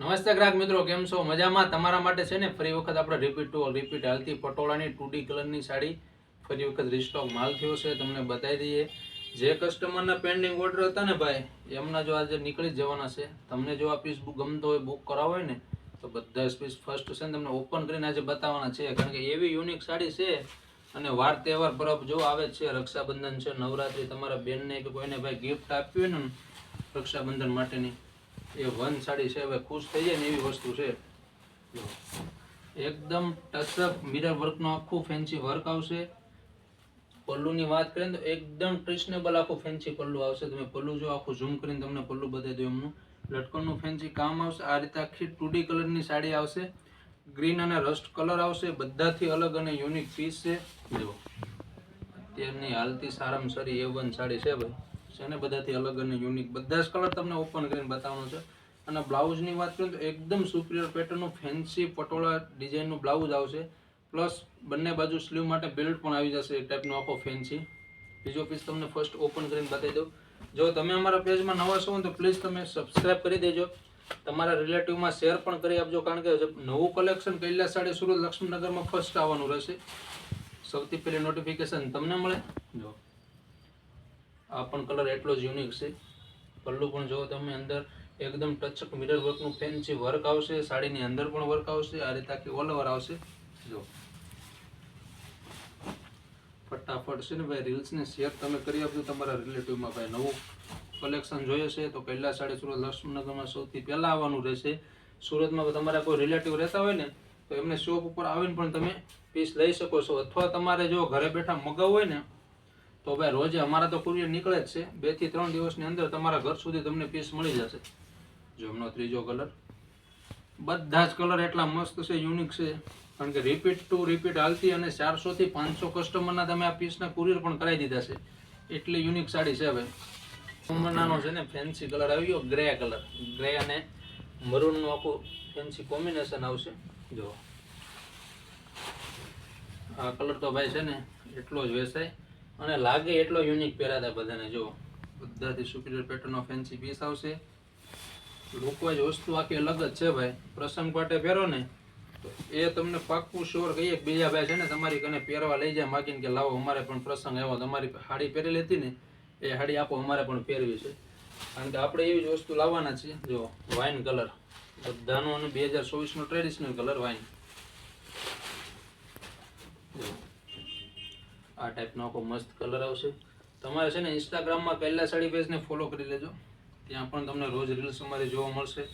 નમસ્તે ગ્રાહક મિત્રો, કેમ છો? મજામાં? તમારા માટે છે ને ફરી વખત આપણે રિપીટ ટુ રિપીટ હાલતી પટોળાની ટુ ડી કલરની સાડી ફરી વખત રિસ્ટોક માલ થયો છે, તમને બતાવી દઈએ. જે કસ્ટમરના પેન્ડિંગ ઓર્ડર હતા ને ભાઈ, એમના જો આજે નીકળી જવાના છે. તમને જો આ પીસ ગમતો હોય બુક કરાવો હોય ને, તો બધા પીસ ફર્સ્ટ છે ને તમને ઓપન કરીને આજે બતાવવાના છે. કારણ કે એવી યુનિક સાડી છે અને વાર તહેવાર પરબ જો આવે છે, રક્ષાબંધન છે, નવરાત્રી, તમારા બેનને કે કોઈને ભાઈ ગિફ્ટ આપ્યું હોય ને, રક્ષાબંધન માટેની એ વન સાડી છે, હવે ખુશ થઈ જાય ને એવી વસ્તુ છે. એકદમ ટચઅપ મિરર વર્કનું આખું ફેન્સી વર્ક આવશે. પલ્લુની વાત કરીએ તો એકદમ ટ્રેડિશનેબલ આખું ફેન્સી પલ્લુ આવશે. તમે પલ્લુ જો આખું ઝૂમ કરીને તમને પલ્લુ બતાવી દઉં એમનું. લટકણનું ફેન્સી કામ આવશે. આ રીતે આખી ટુ કલરની સાડી આવશે. ગ્રીન અને રસ્ટ કલર આવશે. બધાથી અલગ અને યુનિક પીસ છે. જો અત્યારની હાલતી સારામાં સારી એ વન સાડી છે ભાઈ. છે ને બધાથી અલગ અને યુનિક બધા જ કલર તમને ઓપન કરીને બતાવવાનો છે. અને બ્લાઉઝની વાત કરીએ તો એકદમ સુપિરિયર પેટર્નનું ફેન્સી પટોળા ડિઝાઇનનું બ્લાઉઝ આવશે. પ્લસ બંને બાજુ સ્લીવ માટે બેલ્ટ પણ આવી જશે એક ટાઈપનો આખો ફેન્સી બીજો પીસ તમને ફર્સ્ટ ઓપન કરીને બતાવી દઉં. જો તમે અમારા પેજમાં નવા છો તો પ્લીઝ તમે સબસ્ક્રાઇબ કરી દેજો. તમારા રિલેટિવમાં શેર પણ કરી આપજો, કારણ કે નવું કલેક્શન કૈલાસ સાડી સુરત લક્ષ્મીનગરમાં ફર્સ્ટ આવવાનું રહેશે. સૌથી પહેલી નોટિફિકેશન તમને મળે. જો. આ પણ કલર એટલો જ યુનિક છે. પલ્લુ પણ જો તમે અંદર એકદમ ટચક મિરર વર્કનું ફેન્સી વર્ક આવશે, સાડીની અંદર પણ વર્ક આવશે, આ રીતે આખી ઓલ ઓવર આવશે. જો. ફટાફટ છે ને ભાઈ રીલ્સને શેર તમે કરી આપજો તમારા રિલેટિવમાં ભાઈ નવું કલેક્શન જોઈએ છે તો પહેલા સાડી સુરત લક્ષ્મણનગરમાં સૌથી પહેલાં આવવાનું રહેશે. સુરતમાં તમારા કોઈ રિલેટિવ રહેતા હોય ને, તો એમને શોપ ઉપર આવીને પણ તમે પીસ લઈ શકો છો. અથવા તમારે જો ઘરે બેઠા મગાવવું હોય ને તો ભાઈ, રોજે અમારા તો કુરિયર નીકળે જ છે. બેથી ત્રણ દિવસની અંદર તમારા ઘર સુધી તમને પીસ મળી જશે. જો ત્રીજો કલર બધા જ કલર એટલા મસ્ત છે યુનિક છે. કારણ કે રિપીટ ટુ રિપીટ હાલતી અને ચારસો થી પાંચસો કસ્ટમરના તમે આ પીસના કુરિયર પણ કરાવી દીધા છે. એટલી યુનિક સાડી છે ભાઈ. ઉમરનાનો છે ને ફેન્સી કલર આવી ગયો ગ્રે કલર ગ્રે અને મરૂનનું આખું ફેન્સી કોમ્બિનેશન આવશે. જો. આ કલર તો ભાઈ છે ને એટલો જ વેસાય અને લાગે એટલો યુનિક પહેરાતા બધાને. જો, બધાથી સુપિરિયર પેટર્નનો ફેન્સી પીસ આવશે. લુકવાઇઝ વસ્તુ આખી અલગ જ છે ભાઈ. પ્રસંગ માટે પહેરો ને, તો એ તમને પાક્કું શ્યોર કહીએ કે બીજા ભાઈ છે ને, તમારી કને પહેરવા લઈ જાય, માગીને કે લાવો, અમારે પણ પ્રસંગ આવ્યો, તમારી હાડી પહેરેલી હતી ને, એ હાડી આપો, અમારે પણ પહેરવી છે. કારણ કે આપણે એવી જ વસ્તુ લાવવાના છીએ. જો વાઇન કલર બધાનો અને બે હજાર ચોવીસનો ટ્રેડિશનલ કલર વાઇન જો આ ટાઈપનો આખો મસ્ત કલર આવશે. તમારે છે ને ઇન્સ્ટાગ્રામમાં પહેલાં સાડી પેજને ફોલો કરી લેજો. ત્યાં પણ તમને રોજ રીલ્સ અમારી જોવા મળશે.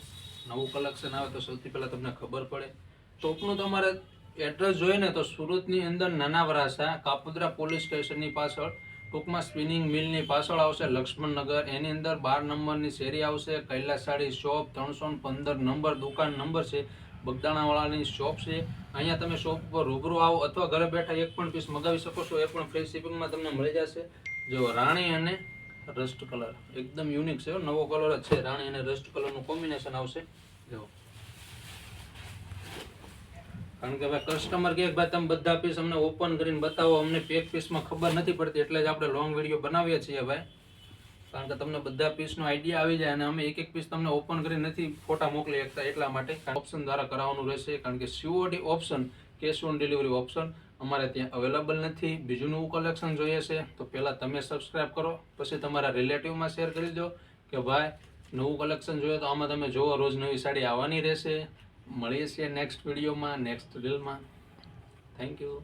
નવું કલેક્શન આવે તો સૌથી પહેલાં તમને ખબર પડે. શોપનું તમારે એડ્રેસ જોઈએ ને તો સુરતની અંદર નાના વરાસા કાપોદ્રા પોલીસ સ્ટેશનની પાછળ, ટૂંકમાં સ્પિનિંગ મિલની પાછળ આવશે લક્ષ્મણનગર. એની અંદર બાર નંબરની શેરી આવશે, કૈલાસ સાડી શોપ ત્રણસો પંદર નંબર દુકાન નંબર છે. બગદાણાવાળાની શોપ છે. અહીંયા તમે શોપ પર રૂબરૂ આવો અથવા ઘરે બેઠા એક પણ પીસ મગાવી શકો છો. એ પણ ફ્રી શિપિંગમાં તમને મળી જશે. જો રાણી અને રસ્ટ કલર એકદમ યુનિક છે નવો કલર જ છે. રાણી અને રસ્ટ કલરનું કોમ્બિનેશન આવશે. જો. કારણ કે ભાઈ કસ્ટમર કે ભાઈ તમે બધા પીસ અમને ઓપન કરીને બતાવો. અમને પેક પીસમાં ખબર નથી પડતી. એટલે જ આપણે લોંગ વીડિયો બનાવીએ છીએ ભાઈ. કારણ કે તમને બધા પીસનો આઈડિયા આવી જાય અને અમે એક એક પીસ તમને ઓપન કરી નથી ફોટા મોકલી શકતા એટલા માટે. ઓપ્શન દ્વારા કરાવવાનું રહેશે. કારણ કે COD option cash on delivery option અમારે ત્યાં અવેલેબલ નથી. બીજું નવું કલેક્શન જોઈએ છે. તો પહેલાં તમે સબસ્ક્રાઈબ કરો. પછી તમારા રિલેટિવમાં શેર કરી દો કે ભાઈ, નવું કલેક્શન જોઈએ તો આમાં તમે જોવો, રોજ નવી સાડી આવવાની રહેશે. મળીએ છીએ નેક્સ્ટ વિડીયોમાં નેક્સ્ટ રીલમાં થેન્ક યુ